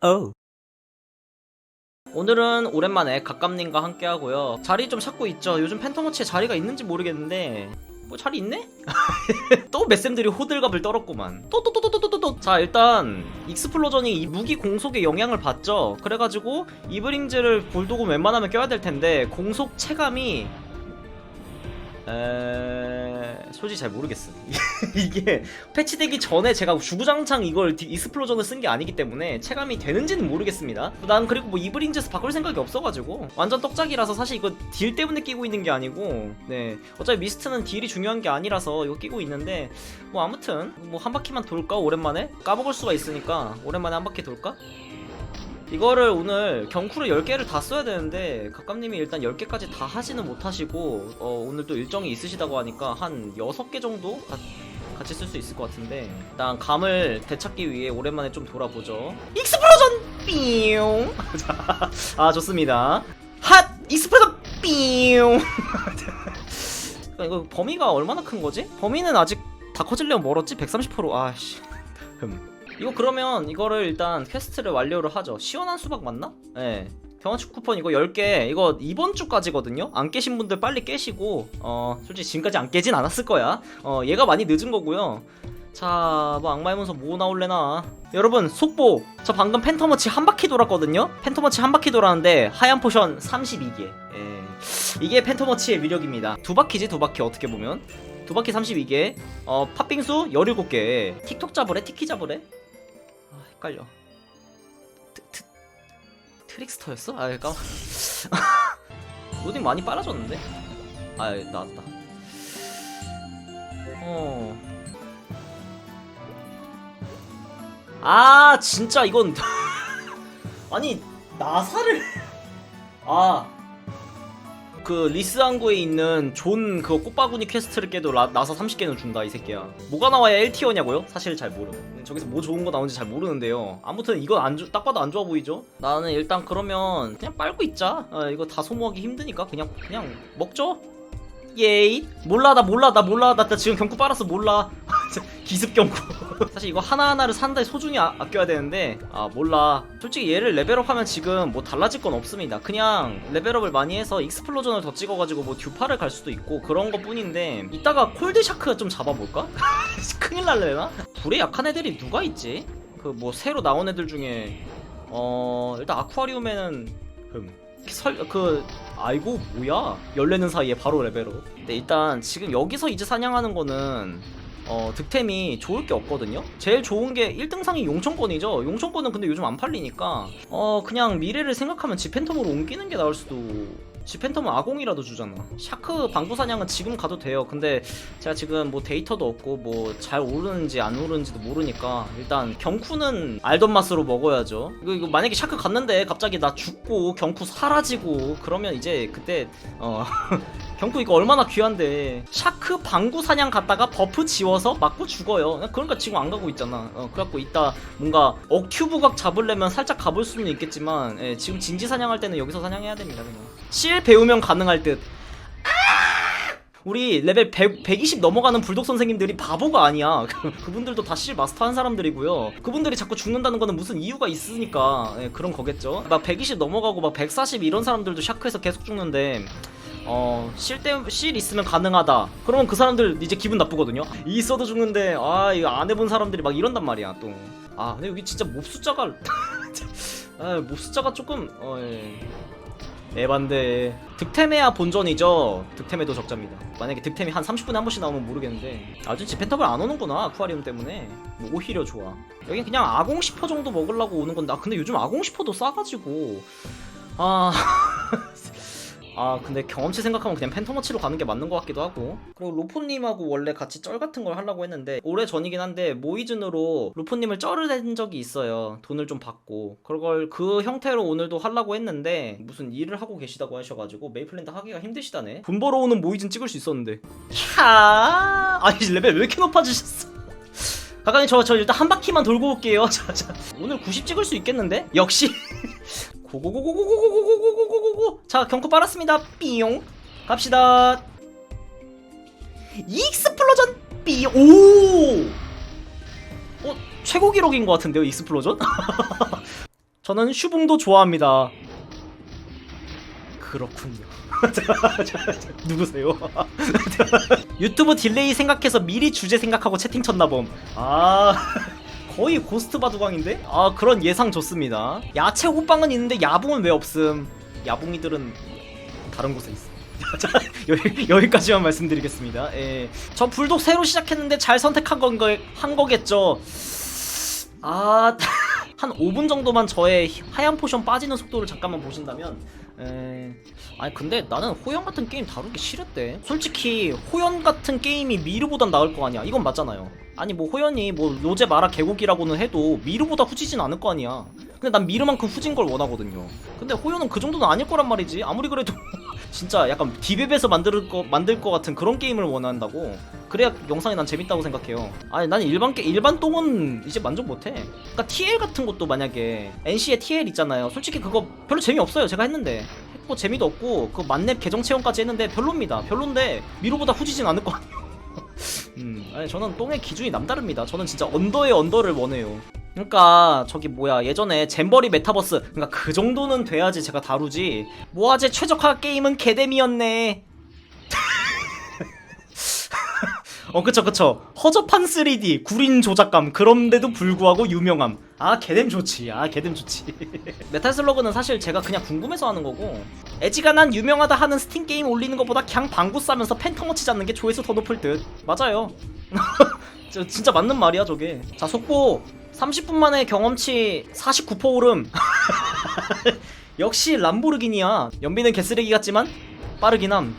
어. 오늘은 오랜만에 각감님과 함께 하고요. 자리 좀 찾고 있죠. 요즘 팬텀워치에 자리가 있는지 모르겠는데 뭐 자리 있네? 또 메쌤들이 호들갑을 떨었구만. 또 또 또 또 또 또 또. 자 일단 익스플로전이 이 무기 공속에 영향을 받죠. 그래가지고 이브링즈를 볼도고 웬만하면 껴야 될 텐데 공속 체감이 에... 솔직히 잘 모르겠어. 이게 패치되기 전에 제가 주구장창 이걸 디- 익스플로전을 쓴 게 아니기 때문에 체감이 되는지는 모르겠습니다. 난 그리고 뭐 이브링즈에서 바꿀 생각이 없어가지고 완전 떡짝이라서 사실 이거 딜 때문에 끼고 있는 게 아니고 네 어차피 미스트는 딜이 중요한 게 아니라서 이거 끼고 있는데 뭐 아무튼 뭐 한 바퀴만 돌까 오랜만에 까먹을 수가 있으니까 오랜만에 한 바퀴 돌까? 이거를 오늘 경쿠를 10개를 다 써야 되는데 각감님이 일단 10개까지 다 하지는 못하시고 어, 오늘 또 일정이 있으시다고 하니까 한 6개 정도 가- 같이 쓸 수 있을 것 같은데 일단 감을 되찾기 위해 오랜만에 좀 돌아보죠. 익스플로전! 삐용! 자, 아 좋습니다. 핫! 익스플로전! 삐용! 이거 범위가 얼마나 큰 거지? 범위는 아직 다 커질려면 멀었지? 130% 아씨. 흠 이거 그러면 이거를 일단 퀘스트를 완료를 하죠. 시원한 수박 맞나? 예. 네. 경화축 쿠폰 이거 10개 이거 이번 주까지거든요. 안 깨신 분들 빨리 깨시고 어 솔직히 지금까지 안 깨진 않았을 거야. 어 얘가 많이 늦은 거고요. 자, 뭐 악마의 문서 뭐 나올래나? 여러분 속보. 저 방금 팬텀워치 한 바퀴 돌았거든요. 팬텀워치 한 바퀴 돌았는데 하얀 포션 32개. 예. 이게 팬텀워치의 위력입니다. 두 바퀴지 두 바퀴 어떻게 보면. 두 바퀴 32개. 어 팥빙수 17개. 틱톡 잡으래? 티키 잡으래? 아, 헷갈려. 트, 트, 트릭스터였어? 아, 깜. 로딩 많이 빨라졌는데? 아, 나왔다. 어. 아, 진짜 이건 아니 나사를 아. 그 리스항구에 있는 존 그거 꽃바구니 퀘스트를 깨도 라, 나사 30개는 준다 이 새끼야. 뭐가 나와야 L티어냐고요? 사실 잘 모름 저기서 뭐 좋은 거 나오는지 잘 모르는데요. 아무튼 이건 안, 좋- 딱 봐도 안 좋아 보이죠? 나는 일단 그러면 그냥 빨고 있자. 어, 이거 다 소모하기 힘드니까 그냥 그냥 먹죠? 예이? 몰라 나 몰라 나 몰라. 나, 나 지금 경구 빨았어 몰라 기습 경구 사실 이거 하나하나를 산다에 소중히 아, 아껴야 되는데 아 몰라 솔직히 얘를 레벨업하면 지금 뭐 달라질 건 없습니다 그냥 레벨업을 많이 해서 익스플로전을 더 찍어가지고 뭐 듀파를 갈 수도 있고 그런 것 뿐인데 이따가 콜드샤크 좀 잡아볼까? 큰일 날래나? 불에 약한 애들이 누가 있지? 그 뭐 새로 나온 애들 중에 어 일단 아쿠아리움에는 흠. 설, 그 아이고 뭐야 열내는 사이에 바로 레벨업 근데 일단 지금 여기서 이제 사냥하는 거는 어 득템이 좋을 게 없거든요? 제일 좋은 게 1등상이 용천권이죠? 용천권은 근데 요즘 안 팔리니까 어 그냥 미래를 생각하면 지팬텀으로 옮기는 게 나을 수도 지팬텀은 아공이라도 주잖아. 샤크 방구 사냥은 지금 가도 돼요. 근데 제가 지금 뭐 데이터도 없고 뭐 잘 오르는지 안 오르는지도 모르니까 일단 경쿠는 알던 맛으로 먹어야죠. 이거, 이거 만약에 샤크 갔는데 갑자기 나 죽고 경쿠 사라지고 그러면 이제 그때 어 경쿠 이거 얼마나 귀한데. 샤크 방구 사냥 갔다가 버프 지워서 맞고 죽어요. 그러니까 지금 안 가고 있잖아. 어, 그래갖고 이따 뭔가 어큐브각 잡으려면 살짝 가볼 수는 있겠지만 예, 지금 진지 사냥할 때는 여기서 사냥해야 됩니다 그냥 실 배우면 가능할 듯 우리 레벨 100, 120 넘어가는 불독 선생님들이 바보가 아니야. 그분들도 다 실 마스터한 사람들이고요. 그분들이 자꾸 죽는다는 거는 무슨 이유가 있으니까 예, 그런 거겠죠. 막 120 넘어가고 막 140 이런 사람들도 샤크에서 계속 죽는데 어, 실, 때, 실 있으면 가능하다. 그러면 그 사람들 이제 기분 나쁘거든요. 이 있어도 죽는데, 아, 이거 안 해본 사람들이 막 이런단 말이야, 또. 아, 근데 여기 진짜 몹 숫자가, 아, 몹 숫자가 조금, 어, 예. 에반데. 득템해야 본전이죠. 득템해도 적자입니다. 만약에 득템이 한 30분에 한 번씩 나오면 모르겠는데. 아주 지펜탑을 안 오는구나, 아쿠아리움 때문에. 뭐 오히려 좋아. 여긴 그냥 아공 10% 정도 먹으려고 오는 건데, 아, 근데 요즘 아공 10%도 싸가지고. 아. 아 근데 경험치 생각하면 그냥 팬텀워치로 가는 게 맞는 것 같기도 하고. 그리고 로포님하고 원래 같이 쩔 같은 걸 하려고 했는데 오래 전이긴 한데 모이즌으로 로포님을 쩔을 낸 적이 있어요. 돈을 좀 받고. 그걸 그 형태로 오늘도 하려고 했는데 무슨 일을 하고 계시다고 하셔가지고 메이플랜드 하기가 힘드시다네. 돈 벌어오는 모이즌 찍을 수 있었는데. 캬 아니 레벨 왜 이렇게 높아지셨어? 가까이 저, 저 일단 한 바퀴만 돌고 올게요. 자, 자. 오늘 90 찍을 수 있겠는데? 역시 고고고고고고고고고고고고고고 자 경코 빨았습니다 삐용 갑시다 익스플로전 삐용 오 어, 최고 기록인 것 같은데요 익스플로전? 저는 슈붕도 좋아합니다. 그렇군요. 누구세요? 유튜브 딜레이 생각해서 미리 주제 생각하고 채팅 쳤나봄. 아. 거의 고스트 바두광인데? 아 그런 예상 좋습니다. 야채 호빵은 있는데 야붕은 왜 없음? 야붕이들은 다른 곳에 있어. 자, 여기, 여기까지만 말씀드리겠습니다. 예. 저 불독 새로 시작했는데 잘 선택한 건 거, 한 거겠죠? 아... 한 5분 정도만 저의 하얀 포션 빠지는 속도를 잠깐만 보신다면 에... 아니 근데 나는 호연 같은 게임 다루기 싫었대 솔직히 호연 같은 게임이 미르보단 나을 거 아니야. 이건 맞잖아요 아니 뭐 호연이 뭐 로제 마라 계곡이라고는 해도 미르보다 후지진 않을 거 아니야. 근데 난 미르만큼 후진 걸 원하거든요. 근데 호연은 그 정도는 아닐 거란 말이지. 아무리 그래도 진짜 약간 디베베에서 만들 거 만들 거 같은 그런 게임을 원한다고? 그래야 영상이 난 재밌다고 생각해요. 아니 나는 일반 게 일반 똥은 이제 만족 못해. 그러니까 TL 같은 것도 만약에 NC의 TL 있잖아요. 솔직히 그거 별로 재미없어요. 제가 했는데. 했고 재미도 없고 그 만렙 계정 체험까지 했는데 별로입니다. 별론데 미로보다 후지진 않을 거 아니에요 음. 아니 저는 똥의 기준이 남다릅니다. 저는 진짜 언더의 언더를 원해요. 그러니까 저기 뭐야 예전에 잼버리 메타버스 그러니까 그 정도는 돼야지 제가 다루지. 모아제 최적화 게임은 개뎀이었네 어 그쵸 그쵸. 허접한 3D 구린 조작감 그런데도 불구하고 유명함. 아 개뎀 좋지. 아 개뎀 좋지. 메탈 슬러그는 사실 제가 그냥 궁금해서 하는 거고 애지간한 유명하다 하는 스팀 게임 올리는 것보다 그냥 방구 싸면서 팬텀어치 잡는 게 조회수 더 높을 듯. 맞아요. 저 진짜 맞는 말이야 저게. 자 속보. 30분 만에 경험치 49% 오름. 역시 람보르기니야. 연비는 개쓰레기 같지만 빠르긴 함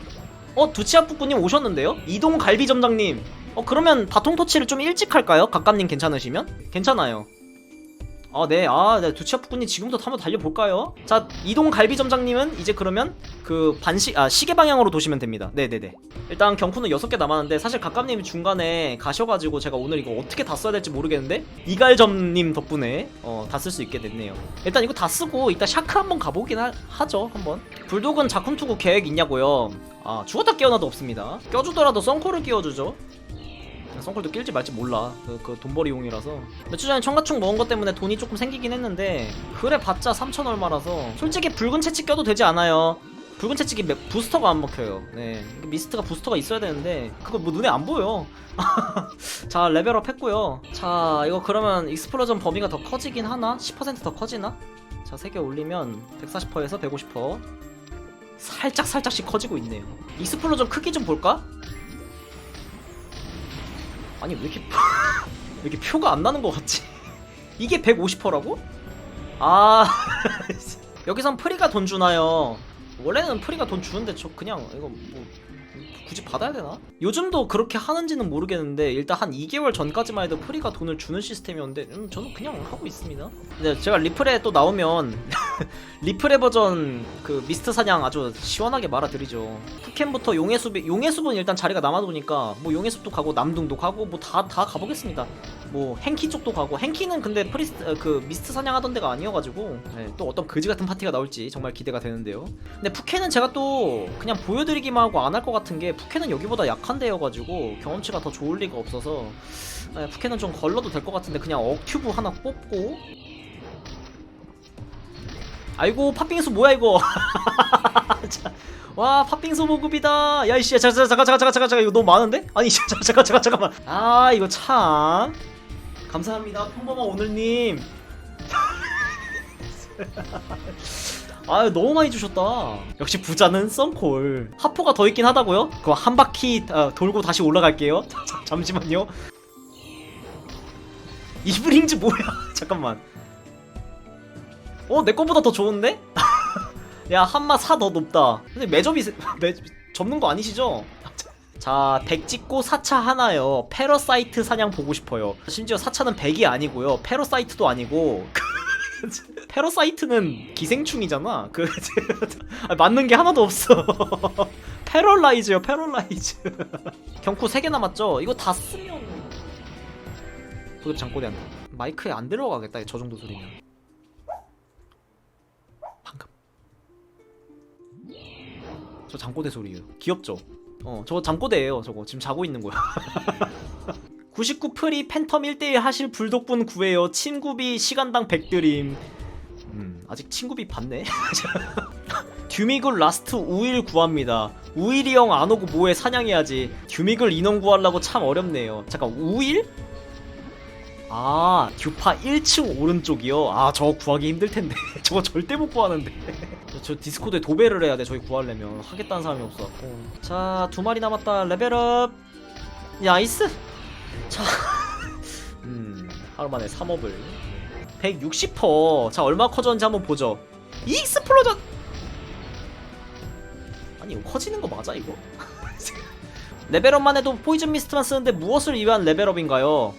어, 두치아프꾸님 오셨는데요? 이동 갈비점장님. 어, 그러면 바통 터치를 좀 일찍 할까요? 각감님 괜찮으시면? 괜찮아요. 아, 네. 아, 네. 두치아프꾸님 지금부터 한번 달려볼까요? 자, 이동 갈비 점장님은 이제 그러면 그 반시, 아, 시계 방향으로 도시면 됩니다. 네네네. 일단 경쿠는 6개 남았는데 사실 각감님이 중간에 가셔가지고 제가 오늘 이거 어떻게 다 써야 될지 모르겠는데 이갈점님 덕분에 어, 다 쓸 수 있게 됐네요. 일단 이거 다 쓰고 이따 샤크 한번 가보긴 하, 하죠. 한번. 불독은 작품 투구 계획 있냐고요? 아 죽었다 깨어나도 없습니다 껴주더라도 썬콜을 끼워주죠 썬콜도 낄지 말지 몰라 그, 그 돈벌이용이라서 몇주 전에 청가충 먹은 것 때문에 돈이 조금 생기긴 했는데 그래 봤자 3천 얼마라서 솔직히 붉은 채찍 껴도 되지 않아요 붉은 채찍이 매- 부스터가 안 먹혀요 네 미스트가 부스터가 있어야 되는데 그거 뭐 눈에 안 보여 자 레벨업 했고요 자 이거 그러면 익스플로전 범위가 더 커지긴 하나? 10%더 커지나? 자 3개 올리면 140%에서 150% 살짝 살짝씩 커지고 있네요. 익스플로전 크기 좀 볼까? 아니 왜 이렇게 왜 이렇게 표가 안 나는 것 같지? 이게 150%라고? 아 여기선 프리가 돈 주나요? 원래는 프리가 돈 주는데 저 그냥 이거 뭐 굳이 받아야 되나? 요즘도 그렇게 하는지는 모르겠는데 일단 한 2개월 전까지만 해도 프리가 돈을 주는 시스템이었는데 음, 저는 그냥 하고 있습니다. 근데 제가 리플에 또 나오면 리플의 버전 그 미스트 사냥 아주 시원하게 말아드리죠. 푸켄부터 용의 숲이 용의 숲은 일단 자리가 남아도니까 뭐 용의 숲도 가고 남둥도 가고 뭐 다 다 가보겠습니다. 뭐 행키 쪽도 가고 행키는 근데 프리스트 어, 그 미스트 사냥하던 데가 아니어가지고 네, 또 어떤 거지 같은 파티가 나올지 정말 기대가 되는데요. 근데 푸켄은 제가 또 그냥 보여드리기만 하고 안 할 것 같은 게 푸켄은 여기보다 약한 데여가지고 경험치가 더 좋을 리가 없어서 네, 푸켄은 좀 걸러도 될 것 같은데 그냥 억큐브 하나 뽑고 아이고 팥빙수 뭐야 이거? 자, 와 팥빙수 보급이다. 야 이씨 잠깐 잠깐 잠깐 잠깐 잠깐 이거 너무 많은데? 아니 잠깐 잠깐 잠깐 잠깐만. 아 이거 참. 감사합니다 평범한 오늘님. 아 너무 많이 주셨다. 역시 부자는 썬콜. 하포가 더 있긴 하다고요? 그거 한 바퀴 어, 돌고 다시 올라갈게요. 자, 잠시만요. 이브링즈 뭐야? 잠깐만 어, 내 거보다 더 좋은데? 야, 한마 사더 높다. 근데 매점이, 세- 매, 접는 거 아니시죠? 자, 백 찍고 사차 하나요. 패러사이트 사냥 보고 싶어요. 심지어 사차는 백이 아니고요. 패러사이트도 아니고. 패러사이트는 기생충이잖아. 그, 아, 맞는 게 하나도 없어. 패럴라이즈요, 패럴라이즈. 경쿠 3개 남았죠? 이거 다 쓰면. 도대 장꼬대한테. 마이크에 안 들어가겠다, 저 정도 소리면. 저 잠꼬대 소리예요 귀엽죠? 어 저거 잠꼬대예요 저거 지금 자고 있는 거야 99 프리 팬텀 1대1 하실 불독분 구해요 친구비 시간당 100드림 음, 아직 친구비 받네. 듀미글 라스트 우일 구합니다. 우일이 형 안 오고 뭐해 사냥해야지. 듀미글 인원 구하려고 참 어렵네요. 잠깐 우일? 아 듀파 1층 오른쪽이요. 아 저거 구하기 힘들 텐데. 저거 절대 못 구하는데. 저, 저 디스코드에 도배를 해야 돼. 저기 구하려면 하겠다는 사람이 없어갖고. 자두 마리 남았다. 레벨업. 야이스. 자. 음 하루 만에 3업을. 160퍼. 자 얼마 커졌는지 한번 보죠. 익스플로전. 아니 이거 커지는 거 맞아 이거? 레벨업만 해도 포이즌 미스트만 쓰는데 무엇을 위한 레벨업인가요?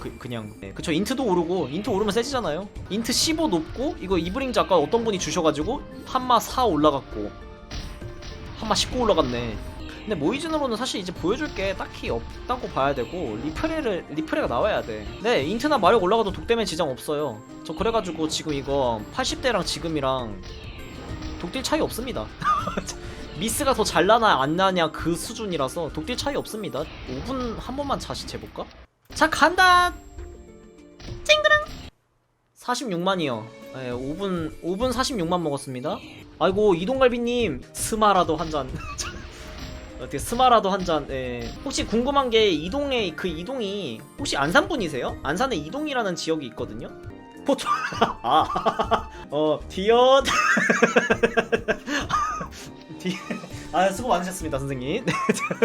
그, 그냥. 네. 그쵸. 인트도 오르고 인트 오르면 세지잖아요. 인트 15 높고 이거 이브링즈 아까 어떤 분이 주셔가지고 한마 4 올라갔고 한마 19 올라갔네. 근데 모이즌으로는 사실 이제 보여줄 게 딱히 없다고 봐야 되고 리프레를 리프레가 나와야 돼 네 인트나 마력 올라가도 독대면 지장 없어요. 저 그래가지고 지금 이거 80대랑 지금이랑 독딜 차이 없습니다. 미스가 더 잘 나나 안 나냐 그 수준이라서 독딜 차이 없습니다. 5분 한 번만 다시 재볼까? 자 간다. 찡그랑 46만이요. 네, 5분 5분 46만 먹었습니다. 아이고 이동갈비님 스마라도 한잔. 어떻게 스마라도 한잔. 예. 혹시 궁금한 게 이동의 그 이동이 혹시 안산 분이세요? 안산에 이동이라는 지역이 있거든요? 포토 아어 디엇. 디... 아 수고 많으셨습니다 선생님.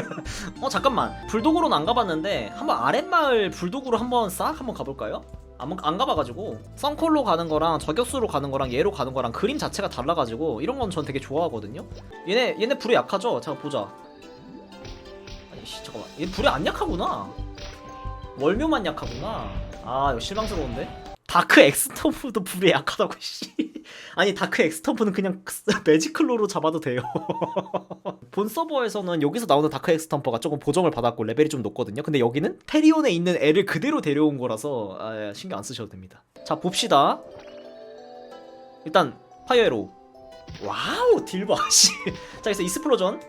어 잠깐만. 불독으로는 안 가봤는데 한번 아랫마을 불독으로 한번 싹 한번 가볼까요? 안, 안 가봐가지고. 썬콜로 가는 거랑 저격수로 가는 거랑 얘로 가는 거랑 그림 자체가 달라가지고 이런 건 전 되게 좋아하거든요. 얘네 얘네 불에 약하죠? 잠깐 보자. 아니 씨 잠깐만. 얘 불에 안 약하구나. 월묘만 약하구나. 아 이거 실망스러운데? 다크 엑스터프도 불에 약하다고 씨 아니 다크 엑스터프는 그냥 매지클로로 잡아도 돼요 본 서버에서는 여기서 나오는 다크 엑스텀퍼가 조금 보정을 받았고 레벨이 좀 높거든요. 근데 여기는 테리온에 있는 애를 그대로 데려온 거라서 아, 예, 신경 안 쓰셔도 됩니다. 자 봅시다. 일단 파이어로 와우 딜바 씨. 자 그래서 이스플로전.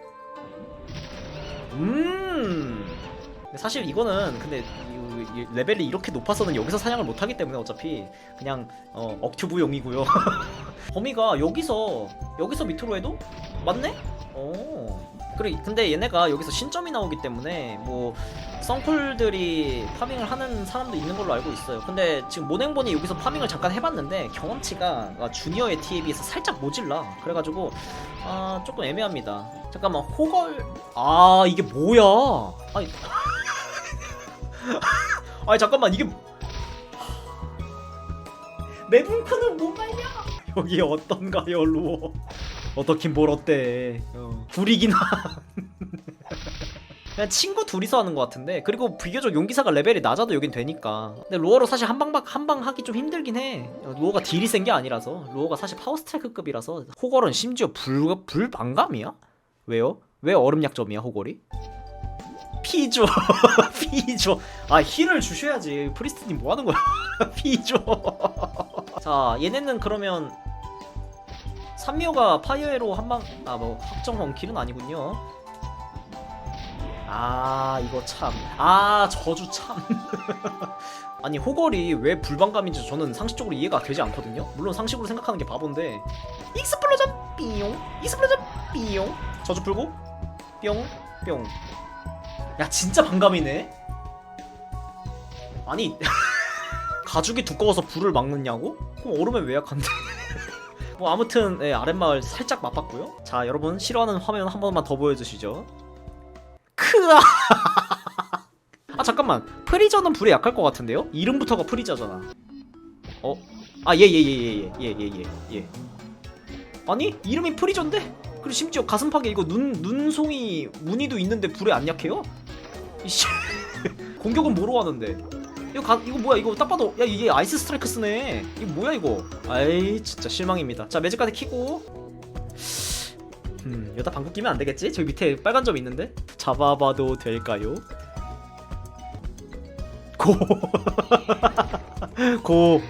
음. 사실 이거는 근데 이- 이 레벨이 이렇게 높아서는 여기서 사냥을 못 하기 때문에 어차피 그냥 어, 억튜브용이고요. 범위가 여기서 여기서 밑으로 해도 맞네? 어. 그래 근데 얘네가 여기서 신점이 나오기 때문에 뭐 썬콜들이 파밍을 하는 사람도 있는 걸로 알고 있어요. 근데 지금 모냉본이 여기서 파밍을 잠깐 해봤는데 경험치가 아, 주니어의 티에 비해서 살짝 모질라. 그래가지고 아 조금 애매합니다. 잠깐만 호걸 아 이게 뭐야? 아니 아니 잠깐만 이게 매분크는 뭔 말이야? 여기 어떤가요 루어? 어떻긴 뭘 어때? 어. 둘이긴 한. 그냥 친구 둘이서 하는 것 같은데 그리고 비교적 용기사가 레벨이 낮아도 여긴 되니까 근데 로어로 사실 한 방박 한 방 하기 좀 힘들긴 해 로어가 딜이 센 게 아니라서 로어가 사실 파워스트라이크급이라서 호걸은 심지어 불 불방감이야? 왜요? 왜 얼음 약점이야 호걸이? 피 줘 피 줘 아 힐을 주셔야지 프리스트님 뭐 하는 거야 피 줘 자 얘네는 그러면 산미호가 파이어에로 한방 아 뭐 확정 원킬은 아니군요. 아 이거 참. 아 저주 참. 아니 호걸이 왜 불방감인지 저는 상식적으로 이해가 되지 않거든요. 물론 상식으로 생각하는 게 바본데. 익스플로전 삐용. 익스플로전 삐용. 저주 풀고 뿅 뿅. 야 진짜 반감이네. 아니 가죽이 두꺼워서 불을 막느냐고? 그럼 얼음에 왜 약한데? 뭐 아무튼 예, 아랫마을 살짝 맛봤고요. 자 여러분 싫어하는 화면 한 번만 더 보여주시죠. 크아. 아 잠깐만 프리저는 불에 약할 것 같은데요? 이름부터가 프리저잖아. 어? 아 예 예 예 예 예 예 예 예. 아니 이름이 프리저인데? 그리고 심지어 가슴팍에 이거 눈 눈송이 무늬도 있는데 불에 안 약해요? 이씨 공격은 뭐로 하는데? 이거 가, 이거 뭐야 이거 딱 봐도 야 이게 아이스 스트라이크 쓰네 이거 뭐야 이거 아이 진짜 실망입니다 자 매직까지 키고 음 여기다 방구 끼면 안 되겠지? 저기 밑에 빨간 점 있는데 잡아봐도 될까요? 고 고.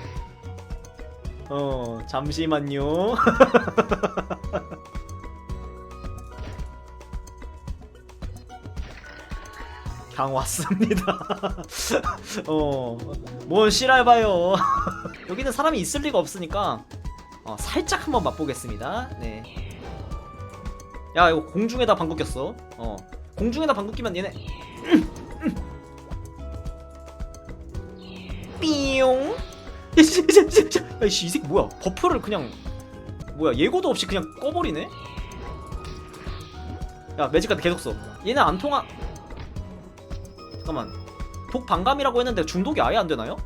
어 잠시만요 강 왔습니다 어뭘 실해봐요 여기는 사람이 있을 리가 없으니까 어, 살짝 한번 맛보겠습니다. 네. 야 이거 공중에다 방구 꼈어. 어 공중에다 방구 끼면 얘네 삐용. 야이씨 이 새끼 뭐야? 버프를 그냥 뭐야 예고도 없이 그냥 꺼버리네. 야 매직카드 계속 써. 얘는 안 통하. 잠깐만. 독 반감이라고 했는데 중독이 아예 안 되나요?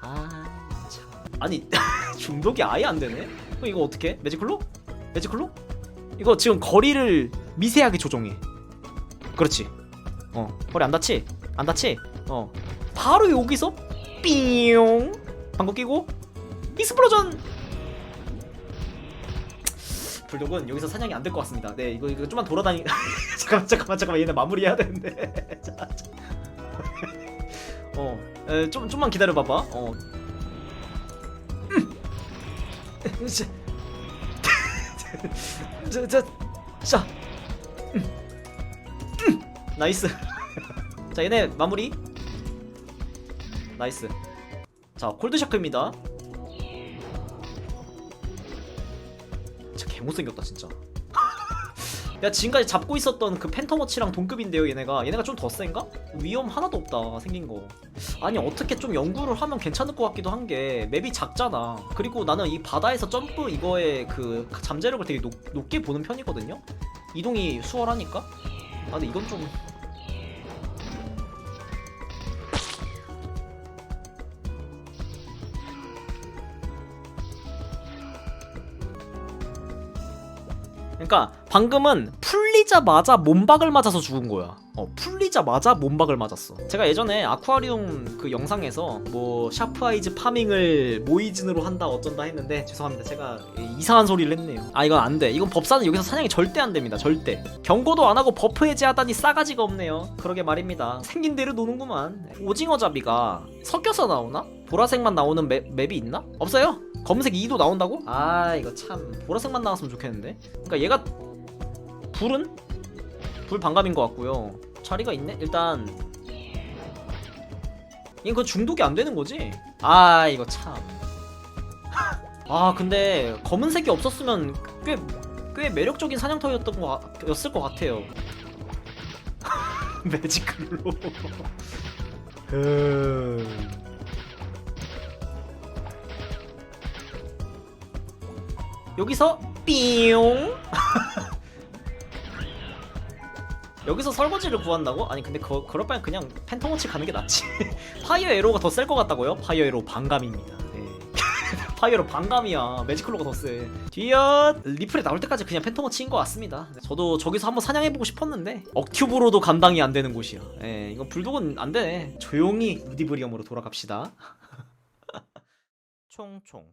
아 참. 아니 중독이 아예 안 되네. 그럼 이거 어떻게? 매직클로? 매직클로? 이거 지금 거리를 미세하게 조정해. 그렇지. 어 거리 안 닿지? 안 닿지? 어 바로 여기서 삐용 방구 끼고 익스플로전. 불독은 여기서 사냥이 안 될 것 같습니다. 네 이거 이거 좀만 돌아다니. 잠깐만 잠깐만 잠깐만 얘네 마무리해야 되는데. 자, 자. 어, 에, 좀 좀만 기다려 봐봐. 어. 음. 자, 자, 자. 음. 나이스. 자, 얘네 마무리. 나이스. 자, 콜드 샤크입니다. 개 못생겼다 진짜. 야 지금까지 잡고 있었던 그 팬텀워치랑 동급인데요 얘네가. 얘네가 좀 더 센가? 위험 하나도 없다 생긴 거. 아니 어떻게 좀 연구를 하면 괜찮을 것 같기도 한 게 맵이 작잖아. 그리고 나는 이 바다에서 점프 이거의 그 잠재력을 되게 높, 높게 보는 편이거든요? 이동이 수월하니까? 아 근데 이건 좀 그러니까 방금은 풀 리자마자 몸박을 맞아서 죽은 거야. 어, 풀리자마자 몸박을 맞았어. 제가 예전에 아쿠아리움 그 영상에서 뭐 샤프아이즈 파밍을 모이진으로 한다 어쩐다 했는데 죄송합니다. 제가 이상한 소리를 했네요. 아 이건 안 돼. 이건 법사는 여기서 사냥이 절대 안 됩니다. 절대. 경고도 안 하고 버프 해제하다니 싸가지가 없네요. 그러게 말입니다. 생긴 대로 노는구만. 오징어 잡이가 섞여서 나오나? 보라색만 나오는 맵, 맵이 있나? 없어요. 검은색 2도 나온다고? 아 이거 참 보라색만 나왔으면 좋겠는데. 그러니까 얘가 불은 불 반감인 것 같고요. 자리가 있네. 일단 이거 그 중독이 안 되는 거지? 아 이거 참. 아 근데 검은색이 없었으면 꽤 꽤 매력적인 사냥터였던 거 같- 였을 것 같아요. 음. 여기서 삐용 여기서 설거지를 구한다고? 아니 근데 그, 그럴 바엔 그냥 팬텀워치 가는 게 낫지. 파이어 에로가 더 셀 것 같다고요? 파이어 에로 반감입니다. 네. 파이어 에로 반감이야. 매지컬로가 더세 뒤엇 리플에 나올 때까지 그냥 팬텀워치인 것 같습니다. 저도 저기서 한번 사냥해보고 싶었는데 억튜브로도 감당이 안 되는 곳이야. 예, 이건 불독은 안 되네 조용히 우디브리엄으로 돌아갑시다. 총총